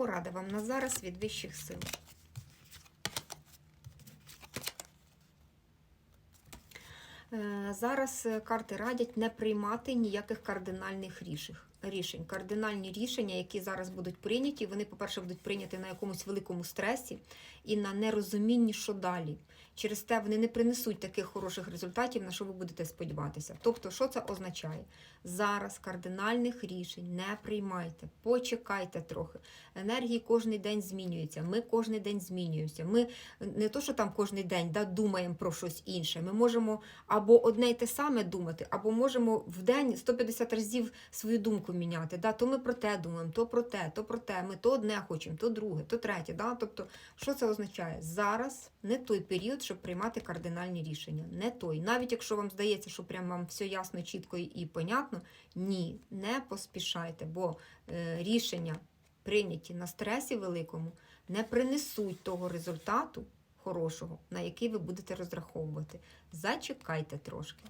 порада вам на зараз від вищих сил. Е, Зараз е, карти радять не приймати ніяких кардинальних рішень. Рішень. Кардинальні рішення, які зараз будуть прийняті, вони, по-перше, будуть прийняті на якомусь великому стресі і на нерозумінні, що далі. Через те вони не принесуть таких хороших результатів, на що ви будете сподіватися. Тобто, що це означає? Зараз кардинальних рішень не приймайте, почекайте трохи. Енергії кожен день змінюються. Ми кожен день змінюємося. Ми не то, що там кожен день да, думаємо про щось інше. Ми можемо або одне й те саме думати, або можемо в день 150 разів свою думку міняти. Да? То ми про те думаємо, то про те, то про те. Ми то одне хочемо, то друге, то третє. Да? Тобто, що це означає? Зараз не той період, щоб приймати кардинальні рішення. Не той. Навіть якщо вам здається, що прям вам все ясно, чітко і понятно, ні, не поспішайте, бо е, рішення, прийняті на стресі великому, не принесуть того результату хорошого, на який ви будете розраховувати. Зачекайте трошки.